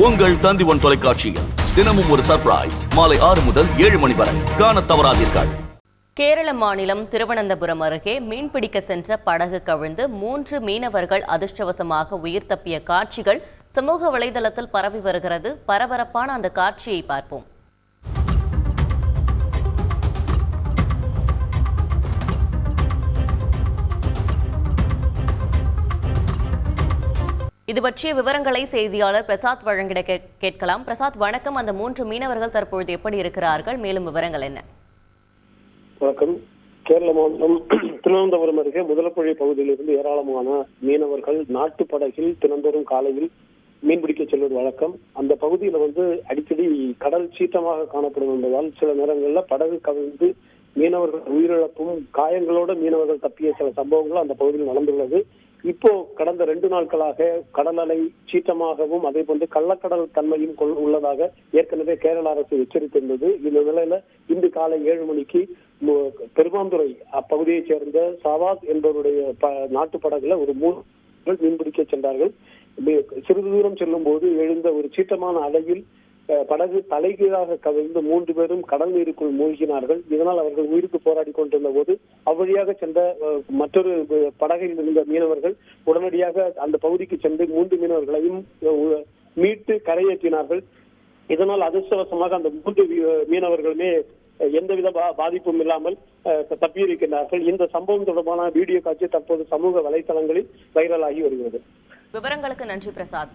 உங்கள் தந்திவன் தொலைக்காட்சியில் தினமும் ஒரு சர்ப்ரைஸ் மாலை ஆறு முதல் ஏழு மணி வரை. காண தவறாதீர்கள். கேரள மாநிலம் திருவனந்தபுரம் அருகே மீன்பிடிக்க சென்ற படகு கவிழ்ந்து மூன்று மீனவர்கள் அதிர்ஷ்டவசமாக உயிர் தப்பிய காட்சிகள் சமூக வலைதளத்தில் பரவி வருகிறது. பரபரப்பான அந்த காட்சியை பார்ப்போம். இது பற்றிய விவரங்களை செய்தியாளர் பிரசாத் வழங்கிட கேட்கலாம். பிரசாத் வணக்கம். அந்த மூன்று மீனவர்கள் தற்பொழுது எப்படி இருக்கிறார்கள்? மேலும் விவரங்கள் என்ன? வணக்கம். கேரள மாநிலம் திருவனந்தபுரம் அருகே முதலப்பள்ளி பகுதியிலிருந்து ஏராளமான மீனவர்கள் நாட்டு படகில் தினந்தோறும் காலையில் மீன்பிடிக்க செல்வது வழக்கம். அந்த பகுதியில வந்து அடிக்கடி கடல் சீற்றமாக காணப்படும் என்பதால் சில நேரங்கள்ல படகு கவிழ்ந்து மீனவர்கள் உயிரிழப்பும் காயங்களோட மீனவர்கள் தப்பிய சில சம்பவங்களும் அந்த பகுதியில் நடந்துள்ளது. இப்போ கடந்த ரெண்டு நாட்களாக கடல் அலை சீற்றமாகவும் அதே போன்று கள்ளக்கடல் தன்மையும் கொள்- உள்ளதாக ஏற்கனவே கேரள அரசு எச்சரித்திருந்தது. இந்த நிலையில இன்று காலை ஏழு மணிக்கு பெருமாந்துறை அப்பகுதியைச் சேர்ந்த சவாத் என்பவருடைய ப- நாட்டு படகுல ஒரு மூணு மீன்பிடிக்க சென்றார்கள். சிறிது தூரம் செல்லும் போது எழுந்த ஒரு சீற்றமான அலையில் படகு தலைகீழாக கவிழ்ந்து மூன்று பேரும் கடல் நீருக்குள் மூழ்கினார்கள். இதனால் அவர்கள் உயிருக்கு போராடி கொண்டிருந்த போது அவ்வழியாக சென்ற மற்றொரு படகில் இருந்த மீனவர்கள் உடனடியாக அந்த பகுதிக்கு சென்று மூன்று மீனவர்களையும் மீட்டு கரையேற்றினார்கள். இதனால் அதிர்ஷ்டவசமாக அந்த மூன்று மீனவர்களுமே எந்தவித பாதிப்பும் இல்லாமல் அஹ், தப்பியிருக்கிறார்கள் இந்த சம்பவம் தொடர்பான வீடியோ காட்சி தற்போது சமூக வலைதளங்களில் வைரலாகி வருகிறது. விவரங்களுக்கு நன்றி பிரசாத்.